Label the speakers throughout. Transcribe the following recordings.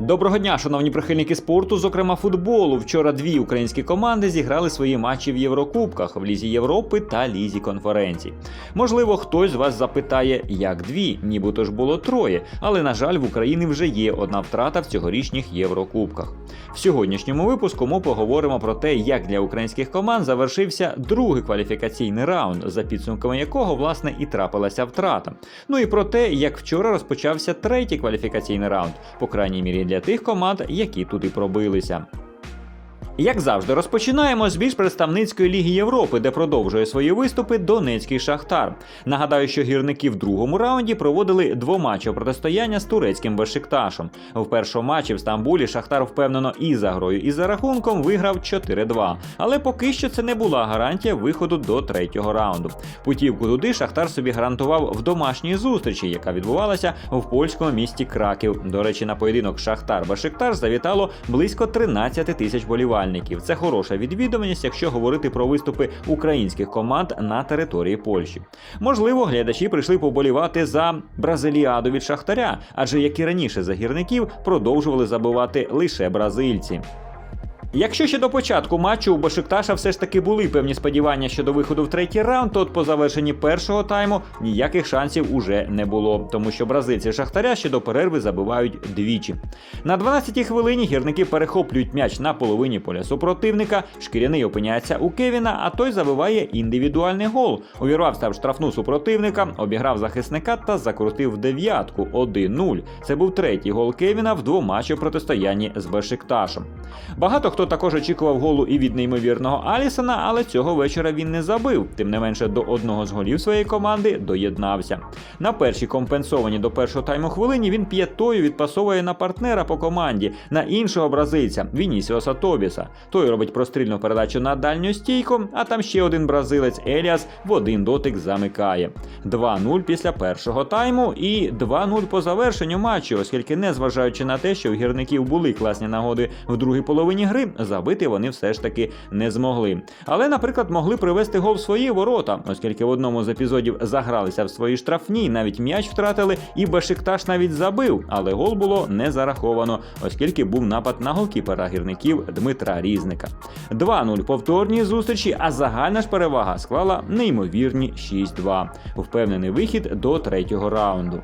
Speaker 1: Доброго дня, шановні прихильники спорту, зокрема футболу. Вчора дві українські команди зіграли свої матчі в Єврокубках в Лізі Європи та Лізі конференцій. Можливо, хтось з вас запитає, як дві, нібито ж було троє, але на жаль, в Україні вже є одна втрата в цьогорічних Єврокубках. В сьогоднішньому випуску ми поговоримо про те, як для українських команд завершився другий кваліфікаційний раунд, за підсумками якого власне і трапилася втрата. Ну і про те, як вчора розпочався третій кваліфікаційний раунд, по крайній мірі для тих команд, які туди пробилися. Як завжди, розпочинаємо з більш представницької ліги Європи, де продовжує свої виступи Донецький Шахтар. Нагадаю, що гірники в другому раунді проводили двоматчеве протистояння з турецьким Бешикташем. В першому матчі в Стамбулі Шахтар впевнено і за грою, і за рахунком виграв 4-2. Але поки що це не була гарантія виходу до третього раунду. Путівку туди Шахтар собі гарантував в домашній зустрічі, яка відбувалася в польському місті Краків. До речі, на поєдинок Шахтар Бешикташ завітало близько 13 тисяч болівальників. Це хороша відвідуваність, якщо говорити про виступи українських команд на території Польщі. Можливо, глядачі прийшли поболівати за бразиліаду від Шахтаря, адже як і раніше за гірників продовжували забивати лише бразильці. Якщо ще до початку матчу у Башикташа все ж таки були певні сподівання щодо виходу в третій раунд, то от по завершенні першого тайму ніяких шансів уже не було, тому що бразильці Шахтаря ще до перерви забивають двічі. На 12-й хвилині гірники перехоплюють м'яч на половині поля супротивника, шкіряний опиняється у Кевіна, а той забиває індивідуальний гол. Увірвався в штрафну супротивника, обіграв захисника та закрутив дев'ятку 1-0. Це був третій гол Кевіна в двоматчевому протистоянні з Бешикташем. Багато хто також очікував голу і від неймовірного Алісона, але цього вечора він не забив. Тим не менше, до одного з голів своєї команди доєднався. На першій компенсовані до першого тайму хвилині він п'ятою відпасовує на партнера по команді, на іншого бразильця Вінісіоса Тобіса. Той робить прострільну передачу на дальню стійку, а там ще один бразилець Еліас в один дотик замикає. 2-0 після першого тайму і 2-0 по завершенню матчу, оскільки, незважаючи на те, що у гірників були класні нагоди в другій половині гри, забити вони все ж таки не змогли. Але, наприклад, могли привести гол в свої ворота, оскільки в одному з епізодів загралися в свої штрафні, навіть м'яч втратили, і Бешикташ навіть забив, але гол було не зараховано, оскільки був напад на голкіпера гірників Дмитра Різника. 2-0 повторні зустрічі, а загальна ж перевага склала неймовірні 6-2. Впевнений вихід до третього раунду.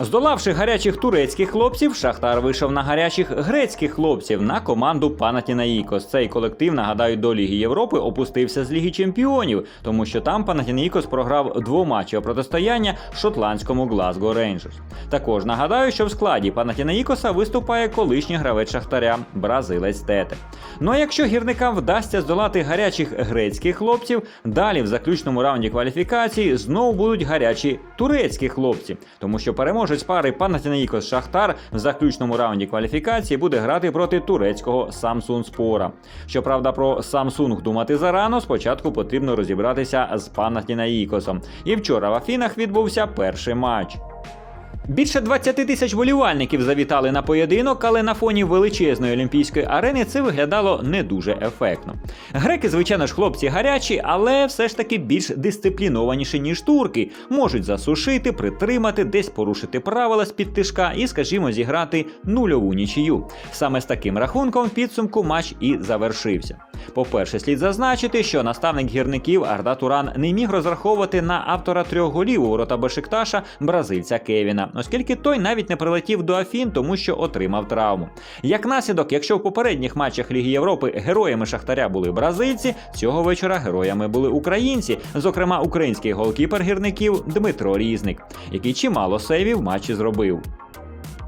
Speaker 1: Здолавши гарячих турецьких хлопців, Шахтар вийшов на гарячих грецьких хлопців на команду Панатінаїкос. Цей колектив, нагадаю, до Ліги Європи опустився з Ліги Чемпіонів, тому що там Панатінаїкос програв двоматчеве протистояння шотландському Глазго Рейнджерс. Також нагадаю, що в складі Панатінаїкоса виступає колишній гравець Шахтаря бразилець Тете. Ну а якщо гірникам вдасться здолати гарячих грецьких хлопців, далі в заключному раунді кваліфікації знову будуть гарячі турецькі хлопці, тому що переможе переможець пари Панатінаїкос Шахтар в заключному раунді кваліфікації буде грати проти турецького Самсун Спора. Щоправда, про Самсунг думати зарано. Спочатку потрібно розібратися з Панатінаїкосом. І вчора в Афінах відбувся перший матч. Більше 20 тисяч болівальників завітали на поєдинок, але на фоні величезної олімпійської арени це виглядало не дуже ефектно. Греки, звичайно ж, хлопці гарячі, але все ж таки більш дисциплінованіші, ніж турки, можуть засушити, притримати, десь порушити правила з під тишка і, скажімо, зіграти нульову нічию. Саме з таким рахунком підсумку матч і завершився. По-перше, слід зазначити, що наставник гірників Арда Туран не міг розраховувати на автора трьох голів у ворота Бешикташа бразильця Кевіна, оскільки той навіть не прилетів до Афін, тому що отримав травму. Як наслідок, якщо в попередніх матчах Ліги Європи героями Шахтаря були бразильці, цього вечора героями були українці, зокрема український голкіпер гірників Дмитро Різник, який чимало сейвів в матчі зробив.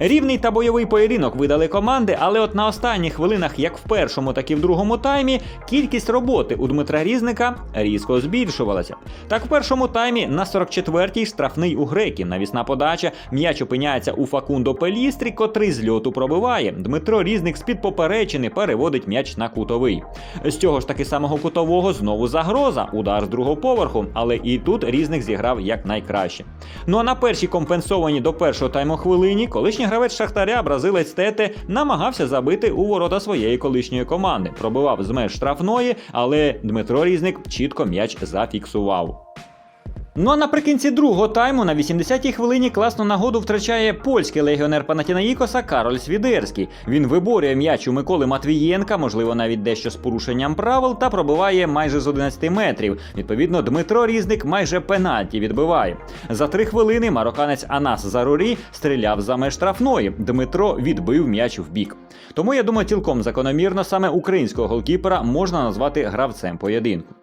Speaker 1: Рівний та бойовий поєдинок видали команди, але от на останніх хвилинах, як в першому, так і в другому таймі, кількість роботи у Дмитра Різника різко збільшувалася. Так, в першому таймі на 44-й штрафний у греків. Навісна подача, м'яч опиняється у Факундо Пелістрі, котрий з льоту пробиває. Дмитро Різник з-під поперечини переводить м'яч на кутовий. З цього ж таки самого кутового знову загроза, удар з другого поверху, але і тут Різник зіграв як найкраще. Ну а на першій компенсованій до першого тайму хвилині колишній гравець Шахтаря, бразилець Тете, намагався забити у ворота своєї колишньої команди. Пробивав з меж штрафної, але Дмитро Різник чітко м'яч зафіксував. Ну а наприкінці другого тайму на 80-й хвилині класну нагоду втрачає польський легіонер Панатінаїкоса Кароль Свідерський. Він виборює м'яч у Миколи Матвієнка, можливо, навіть дещо з порушенням правил, та пробиває майже з 11 метрів. Відповідно, Дмитро Різник майже пенальті відбиває. За три хвилини мароканець Анас Зарурі стріляв за меж штрафної. Дмитро відбив м'яч в бік. Тому я думаю, цілком закономірно саме українського голкіпера можна назвати гравцем поєдинку.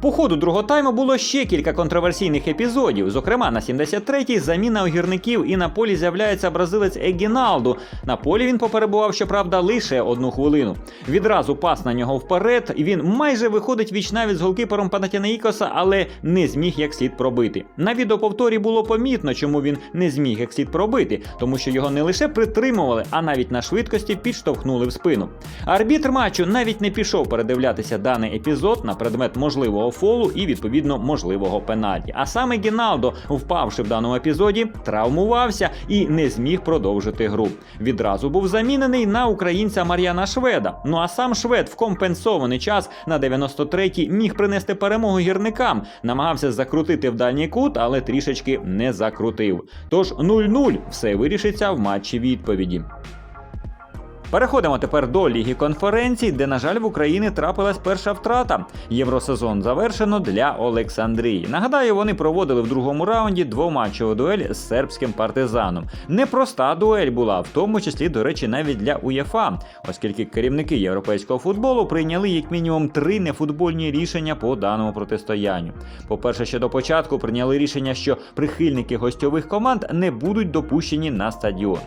Speaker 1: По ходу другого тайму було ще кілька контроверсійних епізодів. Зокрема, на 73-й заміна огірників і на полі з'являється бразилець Егіналду. На полі він поперебував, щоправда, лише одну хвилину. Відразу пас на нього вперед, і він майже виходить вічнавіт з голкіпером Панатінаїкоса, але не зміг як слід пробити. На відеоповторі було помітно, чому він не зміг як слід пробити, тому що його не лише притримували, а навіть на швидкості підштовхнули в спину. Арбітр матчу навіть не пішов передивлятися даний епізод на предмет можливого фолу і відповідно можливого пенальті. А саме Гіналдо, впавши в даному епізоді, травмувався і не зміг продовжити гру. Відразу був замінений на українця Мар'яна Шведа. Ну а сам Швед в компенсований час на 93-й міг принести перемогу гірникам, намагався закрутити в дальній кут, але трішечки не закрутив. Тож 0-0 все вирішиться в матчі відповіді. Переходимо тепер до Ліги конференцій, де, на жаль, в Україні трапилась перша втрата. Євросезон завершено для Олександрії. Нагадаю, вони проводили в другому раунді двоматчеву дуель з сербським партизаном. Непроста дуель була, в тому числі, до речі, навіть для УЄФА, оскільки керівники європейського футболу прийняли як мінімум три нефутбольні рішення по даному протистоянню. По-перше, ще до початку прийняли рішення, що прихильники гостьових команд не будуть допущені на стадіон.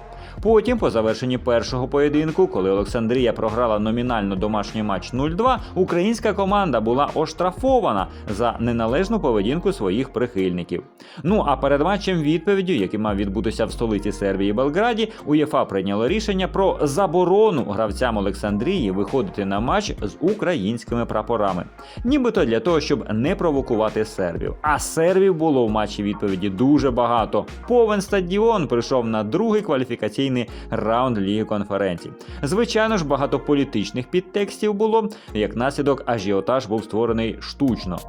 Speaker 1: Потім, по завершенні першого поєдинку, коли Олександрія програла номінально домашній матч 0-2, українська команда була оштрафована за неналежну поведінку своїх прихильників. Ну а перед матчем відповіддю, який мав відбутися в столиці Сербії Белграді, УЄФА прийняло рішення про заборону гравцям Олександрії виходити на матч з українськими прапорами, нібито для того, щоб не провокувати сербів. А сербів було в матчі відповіді дуже багато. Повен стадіон прийшов на другий кваліфікаційний раунд Ліги конференцій. Звичайно ж, багато політичних підтекстів було. Як наслідок, ажіотаж був створений штучно.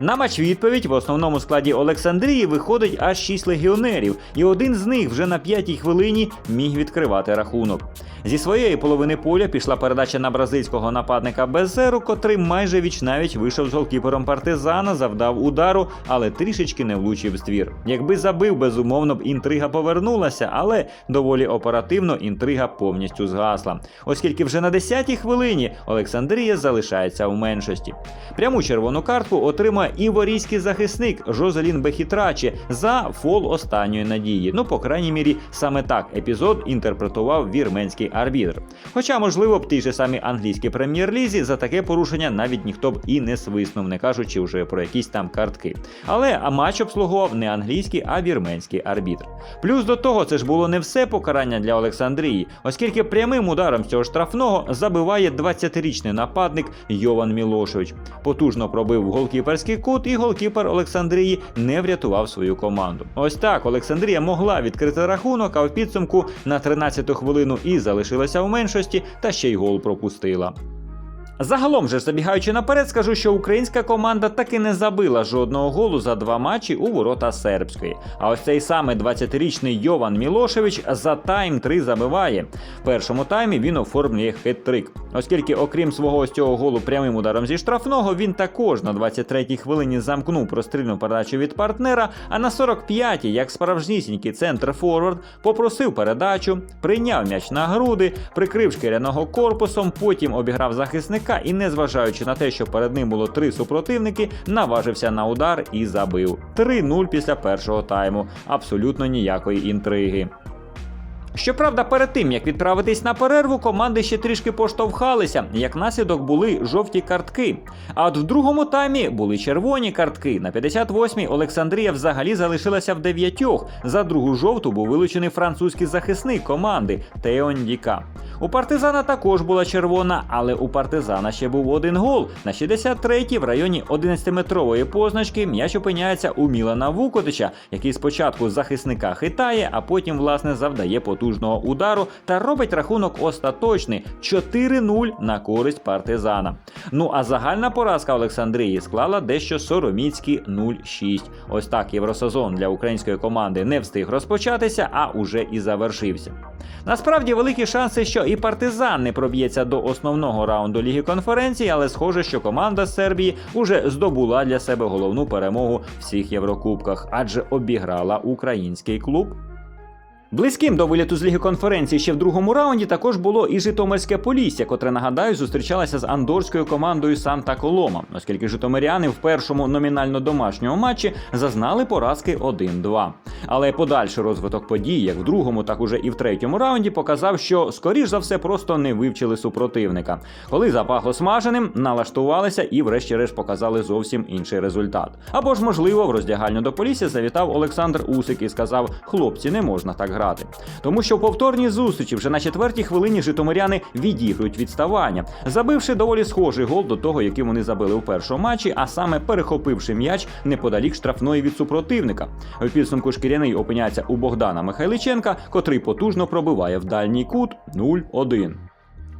Speaker 1: На матч відповідь в основному складі Олександрії виходить аж 6 легіонерів, і один з них вже на п'ятій хвилині міг відкривати рахунок. Зі своєї половини поля пішла передача на бразильського нападника Безеру, котрий майже вічнавіч вийшов з голкіпером партизана, завдав удару, але трішечки не влучив в ствір. Якби забив, безумовно б інтрига повернулася, але доволі оперативно інтрига повністю згасла, оскільки вже на 10-й хвилині Олександрія залишається в меншості. Пряму червону картку отримає іворійський захисник Жозелін Бехітраче за фол останньої надії. Ну, по крайній мірі, саме так епізод інтерпретував вірменський арбітр. Хоча, можливо, б тій же самій англійській прем'єр-лізі за таке порушення навіть ніхто б і не свиснув, не кажучи вже про якісь там картки. Але матч обслуговував не англійський, а вірменський арбітр. Плюс до того, це ж було не все покарання для Олександрії, оскільки прямим ударом цього штрафного забиває 20-річний нападник Йован Мілошевич. Потужно пробив в голкіперський кут, і голкіпер Олександрії не врятував свою команду. Ось так Олександрія могла відкрити рахунок, а в підсумку на 13-ту хвилину і залишилася в меншості, та ще й гол пропустила. Загалом же забігаючи наперед, скажу, що українська команда таки не забила жодного голу за два матчі у ворота сербської. А ось цей саме 20-річний Йован Мілошевич за тайм 3 забиває. В першому таймі він оформлює хет-трик. Оскільки, окрім свого ось цього голу прямим ударом зі штрафного, він також на 23-й хвилині замкнув прострільну передачу від партнера, а на 45-й, як справжнісінький центр форвард, попросив передачу, прийняв м'яч на груди, прикрив шкіряного корпусом, потім обіграв захисника і, незважаючи на те, що перед ним було три супротивники, наважився на удар і забив. 3-0 після першого тайму. Абсолютно ніякої інтриги. Щоправда, перед тим як відправитись на перерву, команди ще трішки поштовхалися. Як наслідок були жовті картки. А от в другому таймі були червоні картки. На 58-й Олександрія взагалі залишилася в дев'ятьох. За другу жовту був вилучений французький захисник команди Теон Діка. У партизана також була червона, але у партизана ще був один гол. На 63-й в районі 11-метрової позначки м'яч опиняється у Мілана Вукотича, який спочатку захисника хитає, а потім, власне, завдає потужного удару та робить рахунок остаточний 4-0 на користь партизана. Ну а загальна поразка Олександрії склала дещо сороміцькі 0-6. Ось так євросезон для української команди не встиг розпочатися, а уже і завершився. Насправді великі шанси, що і партизан не проб'ється до основного раунду Ліги конференцій, але схоже, що команда з Сербії уже здобула для себе головну перемогу всіх Єврокубках, адже обіграла український клуб. Близьким до виліту з Ліги конференції ще в другому раунді також було і Житомирське Полісся, котре нагадаю зустрічалося з андорською командою Санта Колома, оскільки житомиряни в першому номінально домашньому матчі зазнали поразки 1-2. Але подальший розвиток подій, як в другому, так уже і в третьому раунді, показав, що скоріш за все просто не вивчили супротивника. Коли запахло смаженим, налаштувалися і, врешті-решт, показали зовсім інший результат. Або ж, можливо, в роздягальню до Полісся завітав Олександр Усик і сказав: хлопці, не можна так грати. Тому що в повторній зустрічі вже на четвертій хвилині житомиряни відігрують відставання, забивши доволі схожий гол до того, який вони забили у першому матчі, а саме перехопивши м'яч неподалік штрафної від супротивника. У підсумку шкіряний опиняється у Богдана Михайличенка, котрий потужно пробиває в дальній кут 0-1.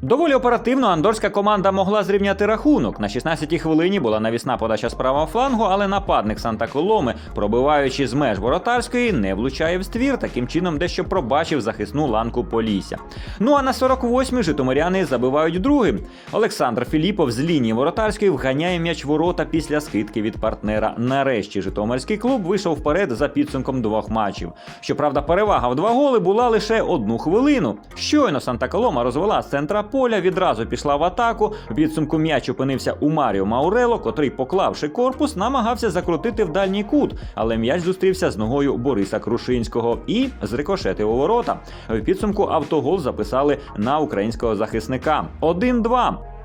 Speaker 1: Доволі оперативно андорська команда могла зрівняти рахунок. На 16-й хвилині була навісна подача з правого флангу, але нападник Санта Коломи, пробиваючи з меж воротарської, не влучає в ствір, таким чином дещо пробачив захисну ланку Полісся. Ну а на 48-й житомиряни забивають другим. Олександр Філіпов з лінії воротарської вганяє м'яч ворота після скидки від партнера. Нарешті Житомирський клуб вийшов вперед за підсумком двох матчів. Щоправда, перевага в два голи була лише одну хвилину. Щойно Санта Колома розвела з центра поля, відразу пішла в атаку. В підсумку м'яч опинився у Маріо Маурело, котрий, поклавши корпус, намагався закрутити в дальній кут, але м'яч зустрівся з ногою Бориса Крушинського і зрикошетив у ворота. В підсумку автогол записали на українського захисника. 1-2.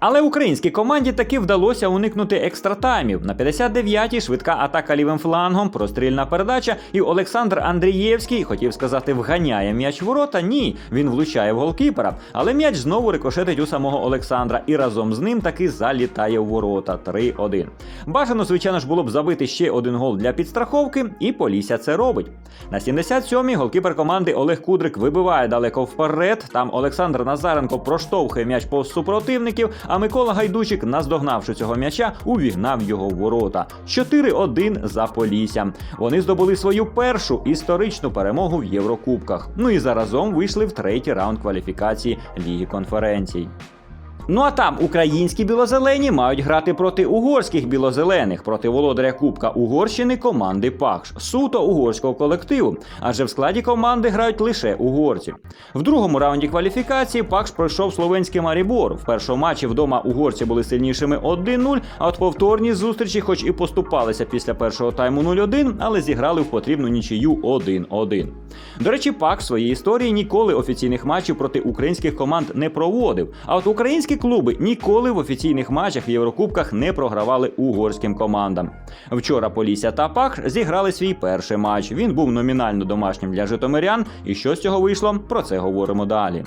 Speaker 1: Але українській команді таки вдалося уникнути екстратаймів. На 59-й швидка атака лівим флангом, прострільна передача, і Олександр Андрієвський, хотів сказати, вганяє м'яч ворота. Ні, він влучає в голкіпера. Але м'яч знову рикошетить у самого Олександра і разом з ним таки залітає в ворота 3-1. Бажано, звичайно ж, було б забити ще один гол для підстраховки, і Полісся це робить. На 77-й голкіпер команди Олег Кудрик вибиває далеко вперед. Там Олександр Назаренко проштовхує м'яч повз супротивників. А Микола Гайдучик, наздогнавши цього м'яча, увігнав його в ворота. 4-1 за Полісся. Вони здобули свою першу історичну перемогу в Єврокубках. Ну і заразом вийшли в третій раунд кваліфікації Ліги конференцій. Ну а там українські білозелені мають грати проти угорських білозелених, проти володаря Кубка Угорщини команди Пакш, суто угорського колективу. Адже в складі команди грають лише угорці. В другому раунді кваліфікації Пакш пройшов словенський Марібор. В першому матчі вдома угорці були сильнішими 1-0, а от повторні зустрічі, хоч і поступалися після першого тайму 0-1, але зіграли в потрібну нічию 1-1. До речі, Пак в своїй історії ніколи офіційних матчів проти українських команд не проводив. А от українські клуби ніколи в офіційних матчах в Єврокубках не програвали угорським командам. Вчора Полісся та Пах зіграли свій перший матч. Він був номінально домашнім для житомирян. І що з цього вийшло? Про це говоримо далі.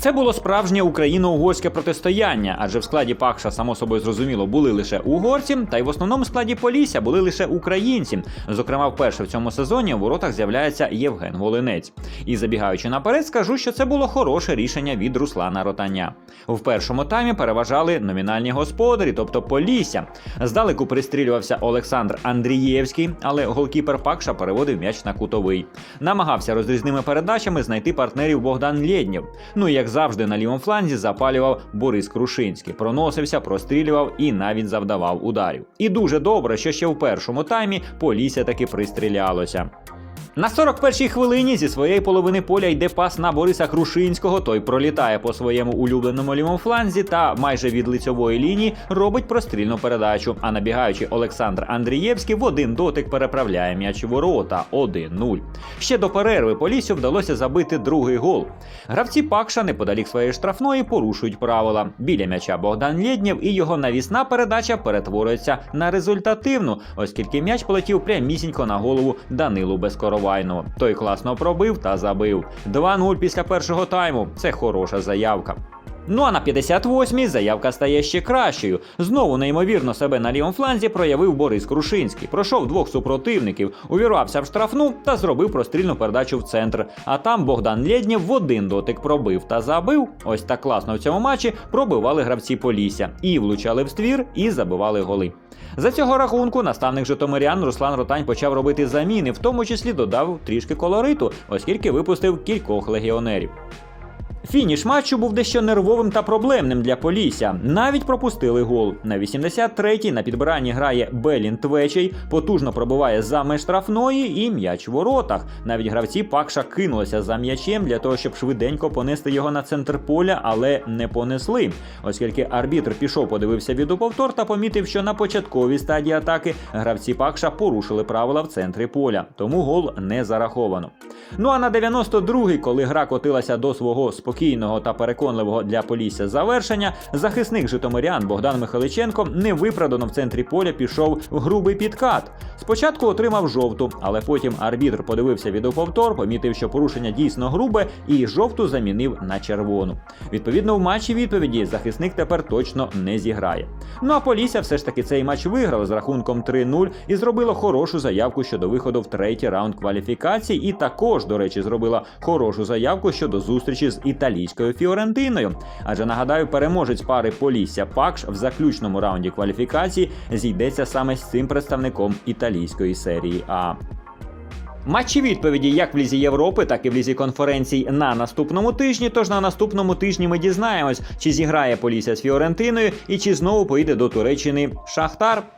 Speaker 1: Це було справжнє україно-угорське протистояння, адже в складі Пакша, само собою зрозуміло, були лише угорці, та й в основному складі Полісся були лише українці. Зокрема, вперше в цьому сезоні у воротах з'являється Євген Волинець. І забігаючи наперед, скажу, що це було хороше рішення від Руслана Ротаня. В першому таймі переважали номінальні господарі, тобто Полісся. Здалеку пристрілювався Олександр Андрієвський, але голкіпер Пакша переводив м'яч на кутовий. Намагався розрізними передачами знайти партнерів Богдан Лєднєв. Ну і як завжди, на лівому фланзі запалював Борис Крушинський, проносився, прострілював і навіть завдавав ударів. І дуже добре, що ще в першому таймі Полісся таки пристрілялося. На 41-й хвилині зі своєї половини поля йде пас на Бориса Крушинського. Той пролітає по своєму улюбленому лівому фланзі та майже від лицьової лінії робить прострільну передачу. А набігаючи Олександр Андрієвський в один дотик переправляє м'яч ворота 1-0. Ще до перерви Полісю вдалося забити другий гол. Гравці Пакша неподалік своєї штрафної порушують правила. Біля м'яча Богдан Лєднєв і його навісна передача перетворюється на результативну, оскільки м'яч полетів прямісінько на голову Данилу Безкоровайцю. Шувайного. Той класно пробив та забив. 2-0 після першого тайму. Це хороша заявка. Ну а на 58-й заявка стає ще кращою. Знову неймовірно себе на лівому фланзі проявив Борис Крушинський. Пройшов двох супротивників, увірвався в штрафну та зробив прострільну передачу в центр. А там Богдан Лєднєв в один дотик пробив та забив. Ось так класно в цьому матчі пробивали гравці Полісся. І влучали в ствір, і забивали голи. За цього рахунку наставник Житомирян Руслан Ротань почав робити заміни, в тому числі додав трішки колориту, оскільки випустив кількох легіонерів. Фініш матчу був дещо нервовим та проблемним для Полісся. Навіть пропустили гол. На 83-й на підбиранні грає Белін Твечей, потужно пробиває за меж штрафної і м'яч в воротах. Навіть гравці Пакша кинулися за м'ячем для того, щоб швиденько понести його на центр поля, але не понесли. Оскільки арбітр пішов, подивився відеоповтор та помітив, що на початковій стадії атаки гравці Пакша порушили правила в центрі поля, тому гол не зараховано. Ну а на 92-й, коли гра котилася до свого спокійного та переконливого для Полісся завершення, захисник Житомирян Богдан Михайличенко невиправдано в центрі поля пішов в грубий підкат. Спочатку отримав жовту, але потім арбітр подивився відеоповтор, помітив, що порушення дійсно грубе, і жовту замінив на червону. Відповідно, в матчі відповіді захисник тепер точно не зіграє. Ну а Полісся все ж таки цей матч виграв з рахунком 3-0 і зробило хорошу заявку щодо виходу в третій раунд кваліфікації, і також, до речі, зробила хорошу заявку щодо зустрічі з італійською Фіорентиною. Адже нагадаю, переможець пари Полісся Пакш в заключному раунді кваліфікації зійдеться саме з цим представником італійської серії А. Матчі відповіді як в Лізі Європи, так і в Лізі конференцій на наступному тижні. Тож на наступному тижні ми дізнаємось, чи зіграє Полісся з Фіорентиною і чи знову поїде до Туреччини Шахтар.